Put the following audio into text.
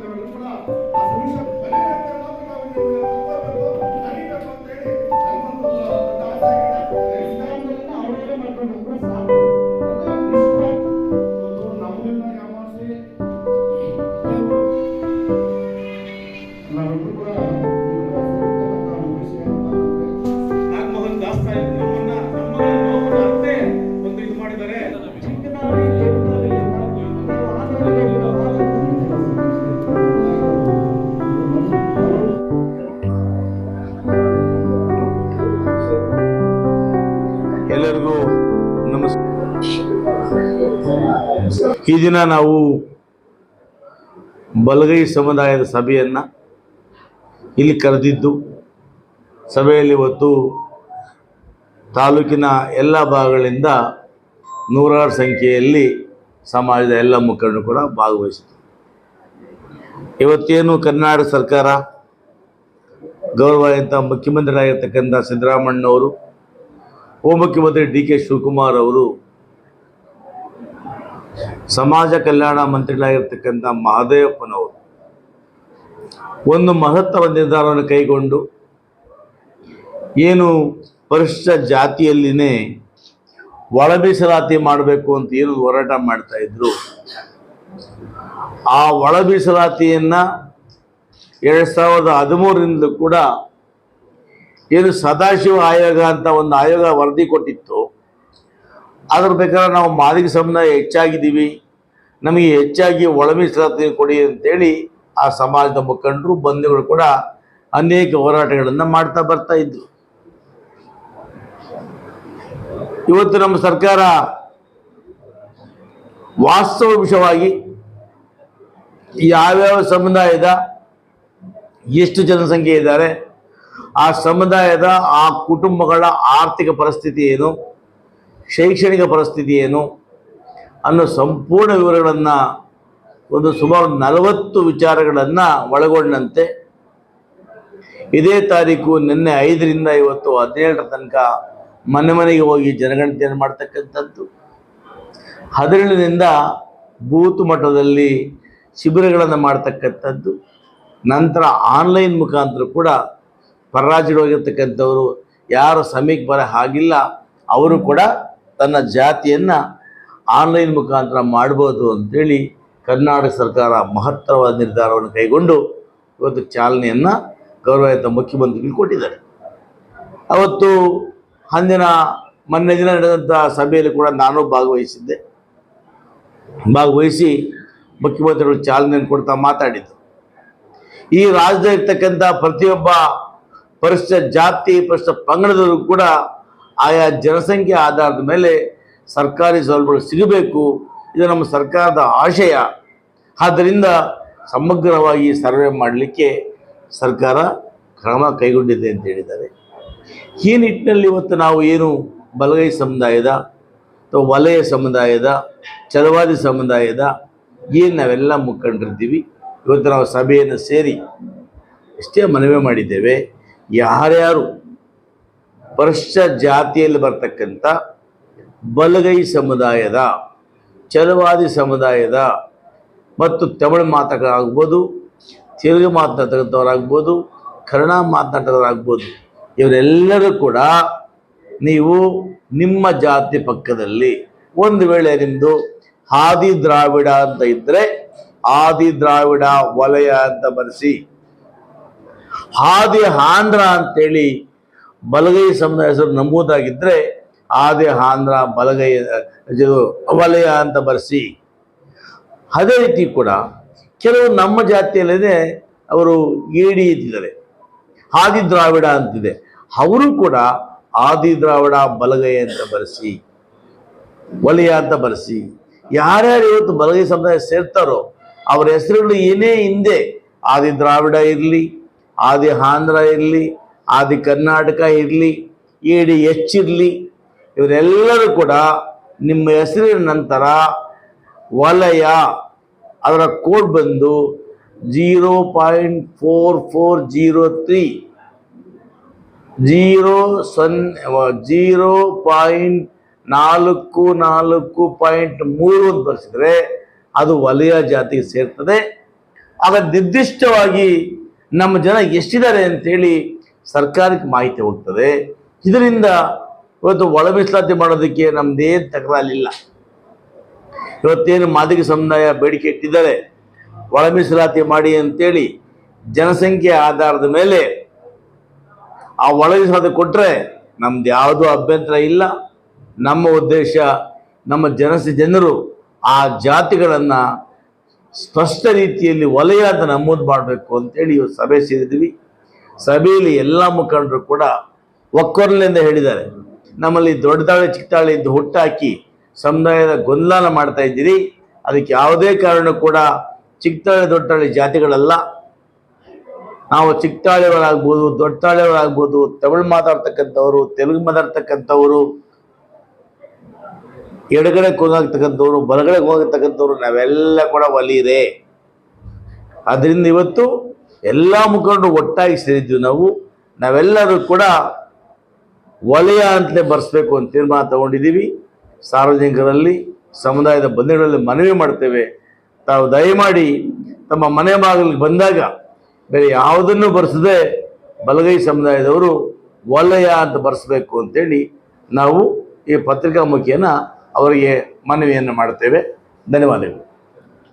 another ಎಲ್ಲರಿಗೂ ನಮಸ್ಕಾರ. ಈ ದಿನ ನಾವು ಬಲಗೈ ಸಮುದಾಯದ ಸಭೆಯನ್ನು ಇಲ್ಲಿ ಕರೆದಿದ್ದು, ಸಭೆಯಲ್ಲಿ ಇವತ್ತು ತಾಲೂಕಿನ ಎಲ್ಲ ಭಾಗಗಳಿಂದ ನೂರಾರು ಸಂಖ್ಯೆಯಲ್ಲಿ ಸಮಾಜದ ಎಲ್ಲ ಮುಖಂಡರು ಕೂಡ ಭಾಗವಹಿಸಿದರು. ಇವತ್ತೇನು ಕರ್ನಾಟಕ ಸರ್ಕಾರ ಗೌರವ ಅಂತ ಮುಖ್ಯಮಂತ್ರಿಯಾಗಿರ್ತಕ್ಕಂಥ ಸಿದ್ದರಾಮಣ್ಣವರು ಉಪಮುಖ್ಯಮಂತ್ರಿ ಡಿ ಕೆ ಶಿವಕುಮಾರ್ ಅವರು ಸಮಾಜ ಕಲ್ಯಾಣ ಮಂತ್ರಿಗಳಾಗಿರ್ತಕ್ಕಂಥ ಮಹದೇವಪ್ಪನವರು ಒಂದು ಮಹತ್ವದ ನಿರ್ಧಾರವನ್ನು ಕೈಗೊಂಡು ಏನು ಪರಿಶಿಷ್ಟ ಜಾತಿಯಲ್ಲಿನೇ ಒಳ ಮೀಸಲಾತಿ ಮಾಡಬೇಕು ಅಂತ ಏನು ಹೋರಾಟ ಮಾಡ್ತಾ ಇದ್ರು, ಆ ಒಳ ಎರಡು ಎರಡ್ ಸಾವಿರದ ಹದಿಮೂರರಿಂದ ಕೂಡ ಏನು ಸದಾಶಿವ ಆಯೋಗ ಅಂತ ಒಂದು ಆಯೋಗ ವರದಿ ಕೊಟ್ಟಿತ್ತು. ಅದ್ರ ಬೇಕಾದ್ರೆ ನಾವು ಮಾದಿಗ ಸಮುದಾಯ ಹೆಚ್ಚಾಗಿದ್ದೀವಿ. ನಮಗೆ ಹೆಚ್ಚಾಗಿ ಒಳ ಮೀಸಲಾತಿ ಕೊಡಿ ಅಂತೇಳಿ ಆ ಸಮಾಜದ ಮುಖಂಡರು, ಬಂಧುಗಳು ಕೂಡ ಅನೇಕ ಹೋರಾಟಗಳನ್ನು ಮಾಡ್ತಾ ಬರ್ತಾ ಇದ್ರು. ಇವತ್ತು ನಮ್ಮ ಸರ್ಕಾರ ವಾಸ್ತವ ವಿಷಯವಾಗಿ ಯಾವ್ಯಾವ ಸಮುದಾಯದ ಎಷ್ಟು ಜನಸಂಖ್ಯೆ ಇದ್ದಾರೆ ಆ ಸಮುದಾಯದ, ಆ ಕುಟುಂಬಗಳ ಆರ್ಥಿಕ ಪರಿಸ್ಥಿತಿ ಏನು? ಶೈಕ್ಷಣಿಕ ಪರಿಸ್ಥಿತಿ ಏನು? ಅನ್ನೋ ಸಂಪೂರ್ಣ ವಿವರಗಳನ್ನು, ಒಂದು ಸುಮಾರು ನಲವತ್ತು ವಿಚಾರಗಳನ್ನು ಒಳಗೊಂಡಂತೆ, ಇದೇ ತಾರೀಕು ನಿನ್ನೆ ಐದರಿಂದ ಇವತ್ತು ಹದಿನೇಳರ ತನಕ ಮನೆ ಮನೆಗೆ ಹೋಗಿ ಜನಗಣತಿಯನ್ನು ಮಾಡ್ತಕ್ಕಂಥದ್ದು. ಹದಿನೇಳರಿಂದ ಬೂತ್ ಮಟ್ಟದಲ್ಲಿ ಶಿಬಿರಗಳನ್ನು ಮಾಡ್ತಕ್ಕಂಥದ್ದು. ನಂತರ ಆನ್ಲೈನ್ ಮುಖಾಂತರ ಕೂಡ ಪರರಾಜ್ಯಗಳು ಹೋಗಿರ್ತಕ್ಕಂಥವರು ಯಾರು ಸಮೀಕ್ ಬರ ಹಾಗಿಲ್ಲ, ಅವರು ಕೂಡ ತನ್ನ ಜಾತಿಯನ್ನು ಆನ್ಲೈನ್ ಮುಖಾಂತರ ಮಾಡ್ಬೋದು ಅಂತೇಳಿ ಕರ್ನಾಟಕ ಸರ್ಕಾರ ಮಹತ್ತರವಾದ ನಿರ್ಧಾರವನ್ನು ಕೈಗೊಂಡು ಇವತ್ತು ಚಾಲನೆಯನ್ನು ಗೌರವಯುತ ಮುಖ್ಯಮಂತ್ರಿಗಳು ಕೊಟ್ಟಿದ್ದಾರೆ. ಅವತ್ತು ಅಂದಿನ ಮೊನ್ನೆ ದಿನ ನಡೆದಂಥ ಸಭೆಯಲ್ಲಿ ಕೂಡ ನಾನು ಭಾಗವಹಿಸಿದ್ದೆ. ಭಾಗವಹಿಸಿ ಮುಖ್ಯಮಂತ್ರಿಗಳು ಚಾಲನೆಯನ್ನು ಕೊಡ್ತಾ ಮಾತಾಡಿದ್ದು ಈ ರಾಜ್ಯದಲ್ಲಿ ಇರ್ತಕ್ಕಂಥ ಪ್ರತಿಯೊಬ್ಬ ಪರಿಶಿಷ್ಟ ಜಾತಿ ಪರಿಶಿಷ್ಟ ಪಂಗಡದವರು ಕೂಡ ಆಯಾ ಜನಸಂಖ್ಯೆ ಆಧಾರದ ಮೇಲೆ ಸರ್ಕಾರಿ ಸೌಲಭ್ಯಗಳು ಸಿಗಬೇಕು. ಇದು ನಮ್ಮ ಸರ್ಕಾರದ ಆಶಯ. ಆದ್ದರಿಂದ ಸಮಗ್ರವಾಗಿ ಸರ್ವೆ ಮಾಡಲಿಕ್ಕೆ ಸರ್ಕಾರ ಕ್ರಮ ಕೈಗೊಂಡಿದೆ ಅಂತ ಹೇಳಿದ್ದಾರೆ. ಈ ನಿಟ್ಟಿನಲ್ಲಿ ಇವತ್ತು ನಾವು ಏನು ಬಲಗೈ ಸಮುದಾಯದ, ಅಥವಾ ವಲಯ ಸಮುದಾಯದ ಚಲವಾದಿ ಸಮುದಾಯದ, ಏನು ನಾವೆಲ್ಲ ಮುಖಂಡರಿದ್ದೀವಿ. ಇವತ್ತು ನಾವು ಸಭೆಯನ್ನು ಸೇರಿ ಎಷ್ಟೇ ಮನವಿ ಮಾಡಿದ್ದೇವೆ ಯಾರ್ಯಾರು ಪರಿಶಿಷ್ಟ ಜಾತಿಯಲ್ಲಿ ಬರ್ತಕ್ಕಂಥ ಬಲಗೈ ಸಮುದಾಯದ, ಚಲವಾದಿ ಸಮುದಾಯದ ಮತ್ತು ತಮಿಳು ಮಾತನಾಗ್ಬೋದು ತೆಲುಗು ಮಾತನಾಡ್ತಕ್ಕಂಥವ್ರಾಗ್ಬೋದು ಕನ್ನಡ ಮಾತನಾಡೋರಾಗ್ಬೋದು ಇವರೆಲ್ಲರೂ ಕೂಡ ನೀವು ನಿಮ್ಮ ಜಾತಿ ಪಕ್ಕದಲ್ಲಿ ಒಂದು ವೇಳೆ ನಿಮ್ಮದು ಆದಿ ದ್ರಾವಿಡ ಅಂತ ಇದ್ದರೆ ಆದಿ ದ್ರಾವಿಡ ವಲಯ ಅಂತ ಬರೆಸಿ ಆದಿ ಆಂಧ್ರ ಅಂತೇಳಿ ಬಲಗೈ ಸಮುದಾಯ ಹೆಸರು ನಂಬುವುದಾಗಿದ್ದರೆ ಆದಿ ಆಂಧ್ರ ಬಲಗೈ ವಲಯ ಅಂತ ಬರೆಸಿ. ಅದೇ ರೀತಿ ಕೂಡ ಕೆಲವು ನಮ್ಮ ಜಾತಿಯಲ್ಲೇ ಅವರು ಏಡಿ ಇದ್ದಿದ್ದಾರೆ. ಆದಿ ದ್ರಾವಿಡ ಅಂತಿದೆ. ಅವರು ಕೂಡ ಆದಿ ದ್ರಾವಿಡ, ಬಲಗೈ ಅಂತ ಬರೆಸಿ, ವಲಯ ಅಂತ ಬರೆಸಿ. ಯಾರ್ಯಾರು ಇವತ್ತು ಬಲಗೈ ಸಮುದಾಯ ಸೇರ್ತಾರೋ ಅವರ ಹೆಸರುಗಳು ಏನೇ ಹಿಂದೆ ಆದಿ ದ್ರಾವಿಡ ಇರಲಿ ಆದಿ ಆಂಧ್ರ ಇರಲಿ, ಆದಿ ಕರ್ನಾಟಕ ಇರಲಿ ಎಡಿ ಎಚ್ ಇರಲಿ, ಇವರೆಲ್ಲರೂ ಕೂಡ ನಿಮ್ಮ ಹೆಸರಿನ ನಂತರ ವಲಯ ಅದರ ಕೋಡ್ ಬಂದು zero point four four zero three. Zero ಸೊನ್ನೆ ಜೀರೋ ಪಾಯಿಂಟ್ ನಾಲ್ಕು ನಾಲ್ಕು ಪಾಯಿಂಟ್ ಮೂರು ಅಂತ ಬರೆಸಿದ್ರೆ ಅದು ವಲಯ ಜಾತಿಗೆ ಸೇರ್ತದೆ. ಆಗ ನಿರ್ದಿಷ್ಟವಾಗಿ ನಮ್ಮ ಜನ ಎಷ್ಟಿದ್ದಾರೆ ಅಂತೇಳಿ ಸರ್ಕಾರಕ್ಕೆ ಮಾಹಿತಿ ಹೋಗ್ತದೆ. ಇದರಿಂದ ಇವತ್ತು ಒಳ ಮೀಸಲಾತಿ ಮಾಡೋದಕ್ಕೆ ನಮ್ದೇನು ತಕರಾಲಿಲ್ಲ ಇವತ್ತೇನು ಮಾದಿಗ ಸಮುದಾಯ ಬೇಡಿಕೆ ಇಟ್ಟಿದ್ದಾರೆ. ಒಳ ಮೀಸಲಾತಿ ಮಾಡಿ ಅಂತೇಳಿ ಜನಸಂಖ್ಯೆ ಆಧಾರದ ಮೇಲೆ ಆ ಒಳ ಮೀಸಲಾತಿ ಕೊಟ್ಟರೆ ನಮ್ದು ಯಾವುದೂ ಅಭ್ಯಂತರ ಇಲ್ಲ. ನಮ್ಮ ಉದ್ದೇಶ ನಮ್ಮ ಜನಸ, ಜನರು ಆ ಜಾತಿಗಳನ್ನು ಸ್ಪಷ್ಟ ರೀತಿಯಲ್ಲಿ ವಲಯ ಅದನ್ನು ನಮೂದು ಮಾಡಬೇಕು ಅಂತೇಳಿ ಇವತ್ತು ಸಭೆ ಸೇರಿದ್ವಿ. ಸಭೆಯಲ್ಲಿ ಎಲ್ಲ ಮುಖಂಡರು ಕೂಡ ಒಕ್ಕೊರಲಿಂದ ಹೇಳಿದ್ದಾರೆ. ನಮ್ಮಲ್ಲಿ ದೊಡ್ಡ ತಾಳೆ ಎಂದು ಇದ್ದು ಹುಟ್ಟಾಕಿ ಸಮುದಾಯದ ಗೊಂದಲ ಮಾಡ್ತಾ ಇದ್ದೀರಿ. ಅದಕ್ಕೆ ಯಾವುದೇ ಕಾರಣ ಕೂಡ ಚಿಕ್ಕತಾಳೆ ದೊಡ್ಡತಾಳೆ ಜಾತಿಗಳಲ್ಲ. ನಾವು ಚಿಕ್ಕತಾಳೆಯವರಾಗ್ಬೋದು ದೊಡ್ಡತಾಳೆಗಳಾಗ್ಬೋದು ತಮಿಳು ಮಾತಾಡ್ತಕ್ಕಂಥವ್ರು, ತೆಲುಗು ಮಾತಾಡ್ತಕ್ಕಂಥವ್ರು ಎಡಗಡೆ ಹೋಗಾಗ್ತಕ್ಕಂಥವ್ರು ಬಲಗಡೆ ಹೋಗತಕ್ಕಂಥವ್ರು ನಾವೆಲ್ಲ ಕೂಡ ಒಲಿರೆ ಅದರಿಂದ ಇವತ್ತು ಎಲ್ಲ ಮುಖಂಡರು ಒಟ್ಟಾಗಿ ಸೇರಿದ್ವಿ ನಾವು. ನಾವೆಲ್ಲರೂ ಕೂಡ ವಲಯ ಅಂತಲೇ ಬರೆಸ್ಬೇಕು ಅಂತ ತೀರ್ಮಾನ ತಗೊಂಡಿದ್ದೀವಿ. ಸಾರ್ವಜನಿಕರಲ್ಲಿ, ಸಮುದಾಯದ ಬಂಧುಗಳಲ್ಲಿ ಮನವಿ ಮಾಡ್ತೇವೆ. ತಾವು ದಯಮಾಡಿ ತಮ್ಮ ಮನೆ ಬಾಗಿಲಿಗೆ ಬಂದಾಗ ಬೇರೆ ಯಾವುದನ್ನು ಬರೆಸದೆ ಬಲಗೈ ಸಮುದಾಯದವರು ವಲಯ ಅಂತ ಬರೆಸ್ಬೇಕು ಅಂತೇಳಿ ನಾವು ಈ ಪತ್ರಿಕಾ ಮುಖೇನ ಅವರಿಗೆ ಮನವಿಯನ್ನು ಮಾಡುತ್ತೇವೆ. ಧನ್ಯವಾದಗಳು.